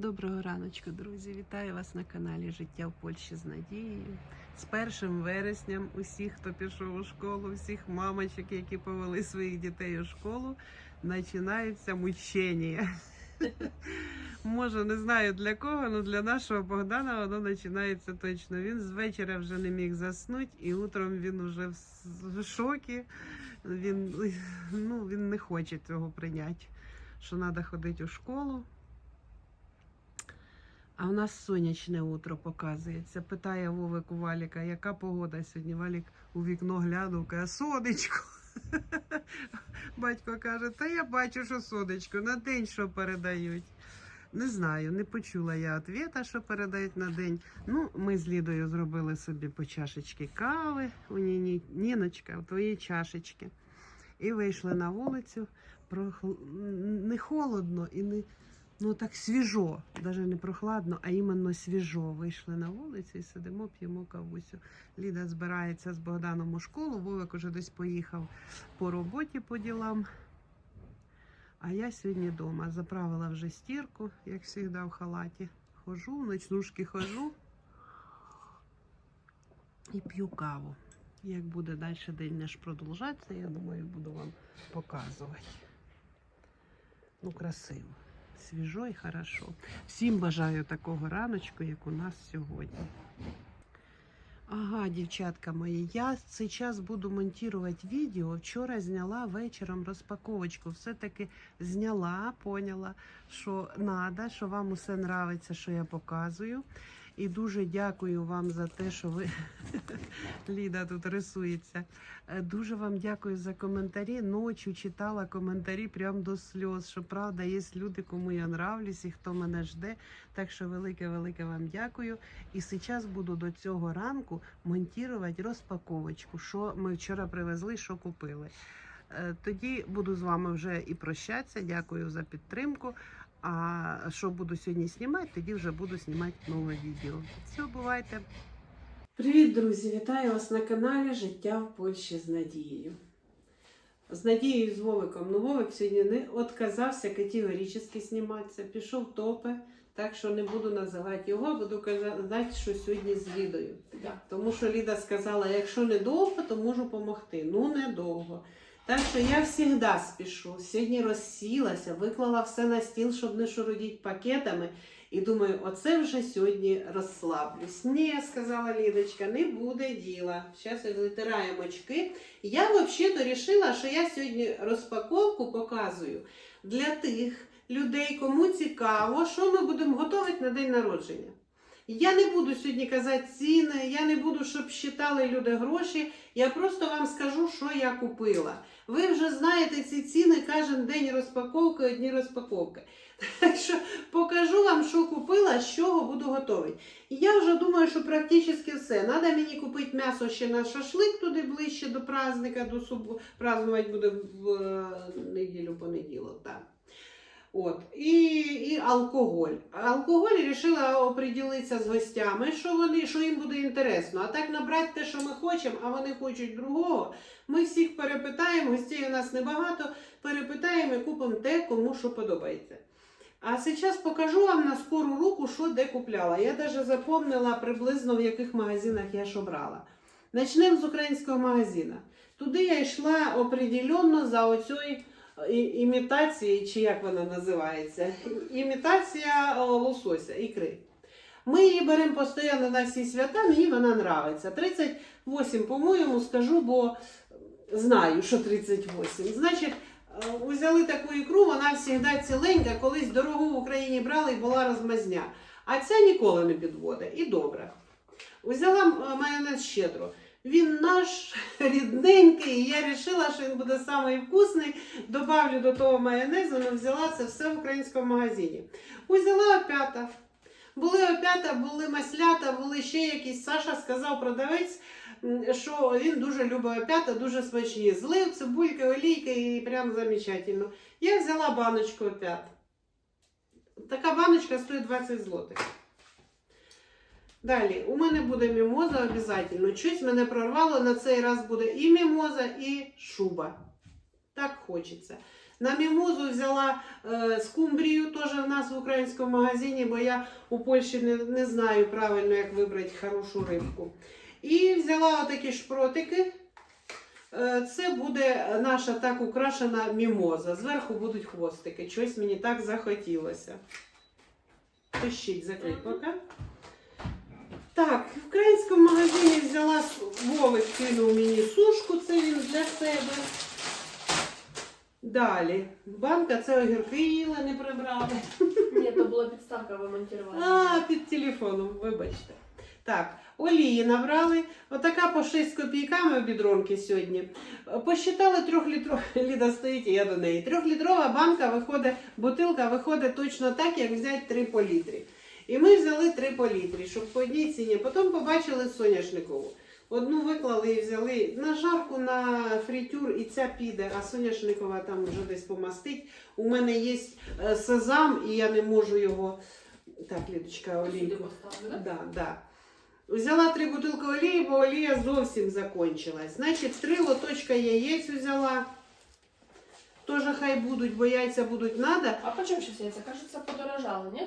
Доброго раночку, друзі! Вітаю вас на каналі Життя в Польщі з Надією. З першим вересням усіх, хто пішов у школу, всіх мамочок, які повели своїх дітей у школу, починається мучення. Може, не знаю для кого, але для нашого Богдана воно починається точно. Він з вечора вже не міг заснути, і утром він вже в шокі. Він, ну, він не хоче цього прийняти, що треба ходити у школу. А у нас сонячне утро показується. Питає Вовик у Валіка, яка погода сьогодні? Валік у вікно глянув, каже, сонечко. Батько каже, та я бачу, що сонечко, на день що передають. Не знаю, не почула я ответа, що передають на день. Ну, ми з Лідою зробили собі по чашечки кави. У Ніні, Ніночка, у твоїй чашечки. І вийшли на вулицю. Не холодно і не ну так свіжо, навіть не прохладно, а іменно свіжо. Вийшли на вулицю і сидимо, п'ємо кавусю. Ліда збирається з Богданом у школу. Вовик уже десь поїхав по роботі по ділам. А я сьогодні вдома. Заправила вже стірку, як завжди, в халаті. Хожу, в ночнушки хожу і п'ю каву. Як буде далі день наш продовжатися, я думаю, буду вам показувати. Ну, красиво, свіжо і хорошо. Всім бажаю такого раночку, як у нас сьогодні. Ага, дівчатка мої, я цей час буду монтувати відео. Вчора зняла вечором розпаковочку. Все-таки зняла, поняла, що треба, що вам усе нравиться, що я показую. І дуже дякую вам за те, що ви Ліда тут рисується. Е, Дуже вам дякую за коментарі. Ночі читала коментарі прям до сльоз. Що правда, є люди, кому я нравлюсь і хто мене жде. Так що велике, велике вам дякую. І зараз буду до цього ранку монтувати розпаковочку, що ми вчора привезли, що купили. Е, Тоді буду з вами вже і прощатися. Дякую за підтримку. А що буду сьогодні знімати, тоді вже буду знімати нове відео. Все, бувайте. Привіт, друзі! Вітаю вас на каналі Життя в Польщі з Надією. З Надією і з Вовиком. Ну, Вовик сьогодні не відказався категорично зніматися, пішов в топи, так що не буду називати його, буду казати, що сьогодні з Лідою. Тому що Ліда сказала, якщо не довго, то можу допомогти. Ну, недовго. Так що я завжди спішу. Сьогодні розсілася, виклала все на стіл, щоб не шурудіть пакетами. І думаю, оце вже сьогодні розслаблюсь. Ні, сказала Лідочка, не буде діла. Зараз витираємо очки. Я взагалі-то вирішила, що я сьогодні розпаковку показую для тих людей, кому цікаво, що ми будемо готувати на день народження. Я не буду сьогодні казати ціни, я не буду, щоб считали люди гроші. Я просто вам скажу, що я купила. Ви вже знаєте ці ціни, кожен день розпаковки, одні розпаковки. Так що покажу вам, що купила, з чого буду готувати. І я вже думаю, що практично все. Надо мені купити м'ясо ще на шашлик туди ближче до праздника, до суб... празднувати буде в е, неділю понеділок. Так. От. І, і алкоголь. Алкоголь вирішила оприділитися з гостями, що, вони, що їм буде інтересно. А так набрати те, що ми хочемо, а вони хочуть другого. Ми всіх перепитаємо, гостей у нас небагато, перепитаємо і купимо те, кому що подобається. А зараз покажу вам на скору руку, що де купляла. Я навіть запомнила приблизно в яких магазинах я що брала. Начнемо з українського магазину. Туди я йшла определенно за оцею і- імітації, чи як вона називається, імітація лосося, ікри. Ми її беремо постійно на всі свята, мені вона нравиться. 38, по-моєму, скажу, бо знаю, що 38. Значить, взяли таку ікру, вона завжди ціленька, колись дорогу в Україні брали і була розмазня. А ця ніколи не підводить. І добре. Взяла майонез щедро. Він наш рідненький, і я вирішила, що він буде самий вкусний. Добавлю до того майонезу, але взяла це все в українському магазині. Взяла опята. Були опята, були маслята, були ще якісь. Саша сказав продавець, що він дуже любить опята, дуже смачні. Злив, цибулька, олійка і прям замечательно. Я взяла баночку опят. Така баночка стоїть 20 злотих. Далі, у мене буде мімоза обов'язково. Щось мене прорвало, на цей раз буде і мімоза, і шуба. Так хочеться. На мімозу взяла е, скумбрію, теж в нас в українському магазині, бо я у Польщі не, не знаю правильно, як вибрати хорошу рибку. І взяла отакі шпротики. Е, Це буде наша так украшена мімоза. Зверху будуть хвостики. Щось мені так захотілося. Пишіть, закрить поки. Так, в українському магазині взяла Вовик кинув мені сушку, це він для себе. Далі. Банка це огірки їла, не прибрали. Ні, то була підставка, ви. А, під телефоном, вибачте. Так, олії набрали. Отака по 6 копійками бідронки сьогодні. Посчитали трьохлітрова, Ліда стоїть, і я до неї. Трьохлітрова банка виходить, бутилка виходить точно так, як взяти 3 по літрі. І ми взяли 3 політрі, щоб по одній ціні. Потім побачили соняшникову. Одну виклали і взяли на жарку, на фритюр, і ця піде, а соняшникова там вже десь помастить. У мене є е, сезам, і я не можу його. Так, Лідочка, олійку. да? Да. Взяла три бутилки олії, бо олія зовсім закончилась. Значить, три лоточка яєць взяла. Тоже хай будуть, бо яйця будуть надо. А по чому зараз яйця? Кажеться, подорожали, ні?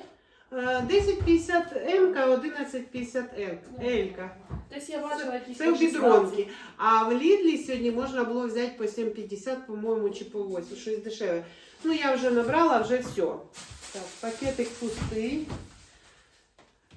Е, 10,50 М, 11,50 Л. Елька. Десь я бачила якісь Це в бідронки. А в Лідлі сьогодні можна було взяти по 7,50, по-моєму, чи по 8, щось дешеве. Ну, я вже набрала, вже все. Так, пакетик пустий.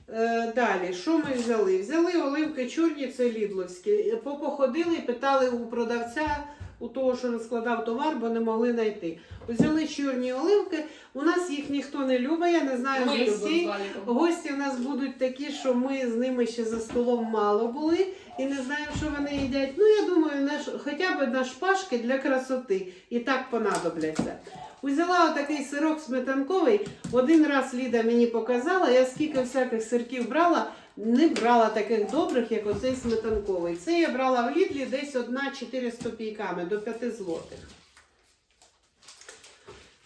Е, далі, що ми взяли? Взяли оливки чорні, це лідловські. Попоходили, питали у продавця, у того, що складав товар, бо не могли знайти. Взяли чорні оливки. У нас їх ніхто не любить, я не знаю Ми гостей. Гості в нас будуть такі, що ми з ними ще за столом мало були і не знаємо, що вони їдять. Ну, я думаю, наш, хоча б на шпажки для красоти. І так понадобляться. Взяла отакий сирок сметанковий. Один раз Ліда мені показала, я скільки всяких сирків брала, не брала таких добрих, як оцей сметанковий. Це я брала в Лідлі десь одна 4 з копійками до 5 злотих.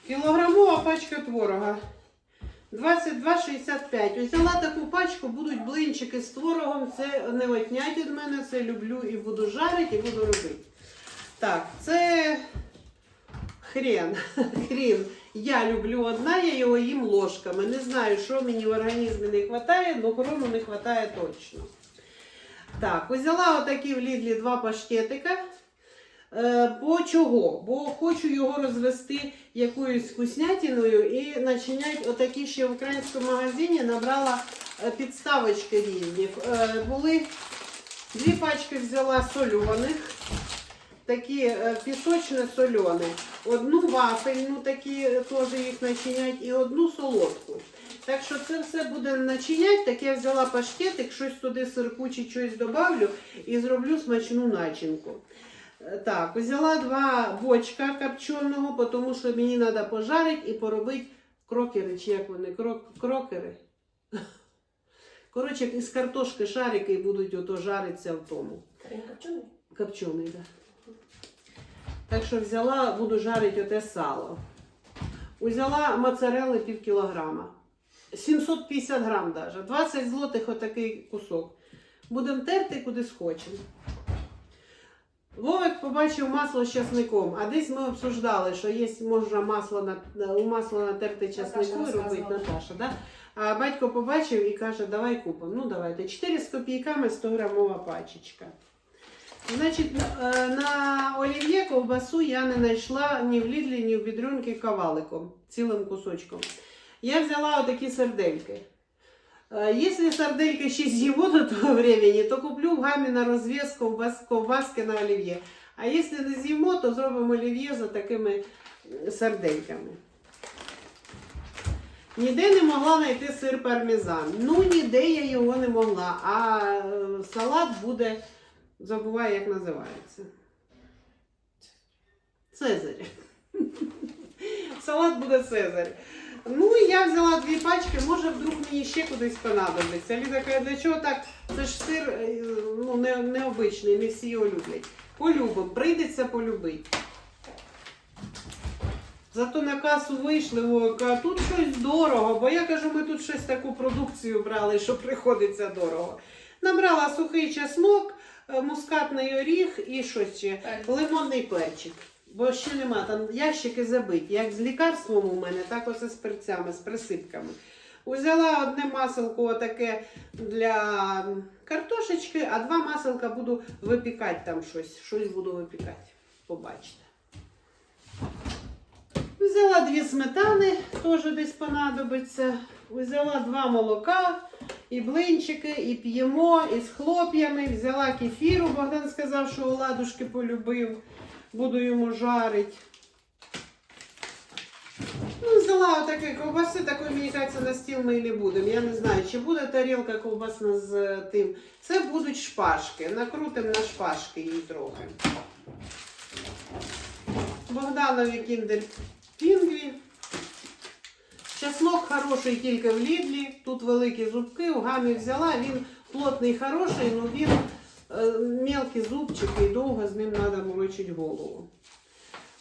Кілограмова пачка творога. 22,65. Взяла таку пачку, будуть блинчики з творогом. Це не отнять від мене, це люблю і буду жарити, і буду робити. Так, це хрен. Хрін. Я люблю одна, я його їм ложками. Не знаю, що мені в організмі не вистачає, але хрону не вистачає точно. Так, взяла отакі в Лідлі два паштетика. Е, Бо чого? Бо хочу його розвести якоюсь вкуснятиною і начинять отакі ще в українському магазині набрала е, підставочки різні. Е, Були дві пачки взяла сольоних, такі е, пісочне. Одну вафельну, такі е, теж їх начинять, і одну солодку. Так що це все буде начинять. Так я взяла паштетик, щось туди сирку чи щось добавлю і зроблю смачну начинку. Е, Так, взяла два бочка копченого, тому що мені треба пожарити і поробити крокери, чи як вони, крок, крокери. Коротше, із картошки шарики будуть ото жаритися в тому. Копчений? Копчений, так. Да. Так що взяла, буду жарити оте сало. Взяла моцарелли пів кілограма. 750 грам даже. 20 злотих отакий кусок. Будемо терти куди схочемо. Вовик побачив масло з часником, а десь ми обсуждали, що є можна масло на, у масло натерти часнику і робити. Наташа. Да? А батько побачив і каже, давай купимо. Ну давайте. 4 з копійками 100 грамова пачечка. Значить, на- е, на олів'є ковбасу я не знайшла ні в Лідлі, ні в бідрюнки каваликом, цілим кусочком. Я взяла отакі сардельки. Е, Якщо сардельки ще з'їмо до того времени, то куплю в гамі на розв'яз ковбас, ковбаски на олів'є. А якщо не з'їмо, то зробимо олів'є за такими сардельками. Ніде не могла знайти сир пармезан. Ну, ніде я його не могла. А е, салат буде, забуваю, як називається. Цезарь. Салат буде Цезарь. Ну, і я взяла дві пачки, може вдруг мені ще кудись понадобиться. Ліда каже, для чого так? Це ж сир е, ну, не, необичний, не всі його люблять. Полюбимо, прийдеться полюбити. Зато на касу вийшли, о, тут щось дорого, бо я кажу, ми тут щось таку продукцію брали, що приходиться дорого. Набрала сухий чеснок, мускатний оріг і що ще? Лимонний перчик. Бо ще нема, там ящики забиті. Як з лікарством у мене, так ось і з перцями, з присипками. Узяла одне маселко отаке для картошечки, а два маселка буду випікати там щось. Щось буду випікати. Побачите. Взяла дві сметани, теж десь понадобиться. Взяла два молока, і блинчики, і п'ємо, і з хлоп'ями. Взяла кефіру. Богдан сказав, що оладушки полюбив. Буду йому жарити. Ну, взяла отакі ковбаси, такої, мені кажеться, на стіл ми і не будемо. Я не знаю, чи буде тарілка ковбасна з е, тим. Це будуть шпажки. Накрутимо на шпажки її трохи. Богданові кіндер пінгві. Чеснок хороший тільки в Лідлі. Тут великі зубки. У гамі взяла. Він плотний, хороший, але він е, мелкі зубчики і довго з ним треба морочити голову.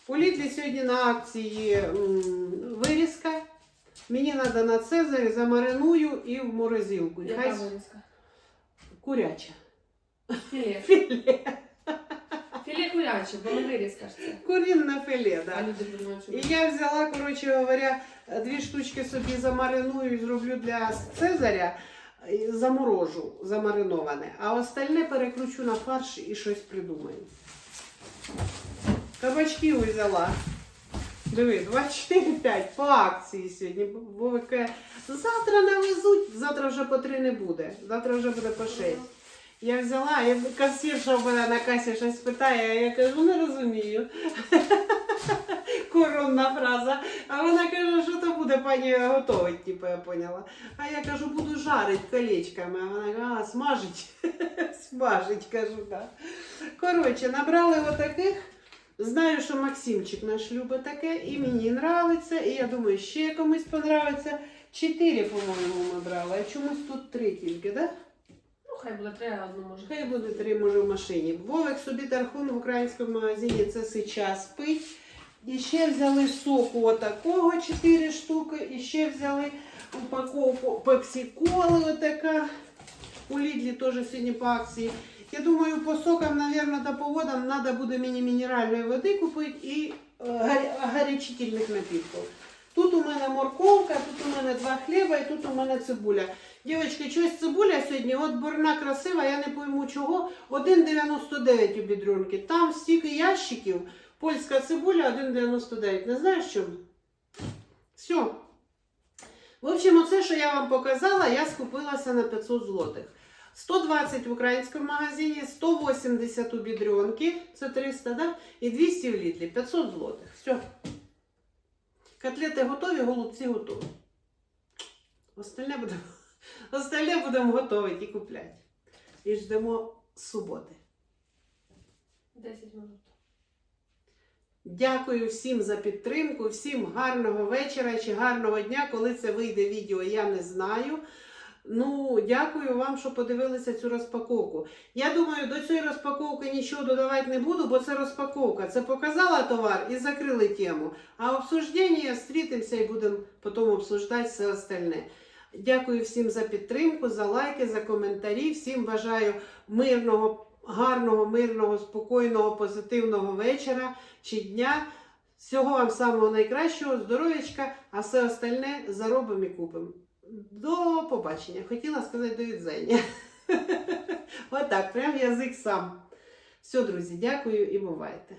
У Лідлі сьогодні на акції м, вирізка. Мені треба на Цезарі замариную і в морозилку. Яка Хай вирізка? куряча. Філе. Філе. Філе куряче, бо не вирізка ж це. Курінне філе, А так. люди думають, що І я взяла, коротше говоря, дві штучки собі замариную і зроблю для Цезаря, заморожу замариноване, а остальне перекручу на фарш і щось придумаю. Кабачки взяла. Диви, 2,45 по акції сьогодні. Каже, завтра навезуть, завтра вже по 3 не буде, завтра вже буде по 6. Я взяла, я касірша мене на касі щось питає, а я кажу, не розумію. Коронна фраза. А вона каже, що то буде пані готовить, типу, я поняла. А я кажу, буду жарити колечками. А вона каже, а, смажить. смажить, кажу, так. Коротше, набрали отаких. Знаю, що Максимчик наш любить таке, і мені нравиться, і я думаю, ще комусь понравиться. Чотири, по-моєму, ми брали, а чомусь тут три тільки, так? Да? Ну, хай буде три, а одну може. Хай буде три, може, в машині. Вовик собі тархун в українському магазині це сейчас пить. І ще взяли соку отакого 4 штуки. І ще взяли упаковку пепсі-коли отака. У Лідлі теж сьогодні по акції. Я думаю, по сокам, мабуть, та по водам треба буде мені мінеральної води купити і е, гарячительних напітків. Тут у мене морковка, тут у мене два хліба і тут у мене цибуля. Дівчатки, щось цибуля сьогодні, от бурна красива, я не пойму чого. 1,99 у бідрюнки. Там стільки ящиків, польська цибуля 1,99. Не знаєш чому? Все. В общем, оце, що я вам показала, я скупилася на 500 злотих. 120 в українському магазині, 180 у бідрюнки, це 300, да? І 200 в літлі, 500 злотих. Все. Котлети готові, голубці готові. Остальне будемо, остальне будемо готувати і купляти. І ждемо суботи. 10 минут. Дякую всім за підтримку, всім гарного вечора чи гарного дня. Коли це вийде відео, я не знаю. Ну, дякую вам, що подивилися цю розпаковку. Я думаю, до цієї розпаковки нічого додавати не буду, бо це розпаковка. Це показала товар і закрили тему. А обсуждення зустрітимося і будемо потім обсуждати все остальне. Дякую всім за підтримку, за лайки, за коментарі. Всім бажаю мирного, гарного, мирного, спокійного, позитивного вечора чи дня. Всього вам самого найкращого, здоров'ячка, а все остальне заробимо і купимо. До побачення. Хотіла сказати до відзення. Отак, прям язик сам. Все, друзі, дякую і бувайте.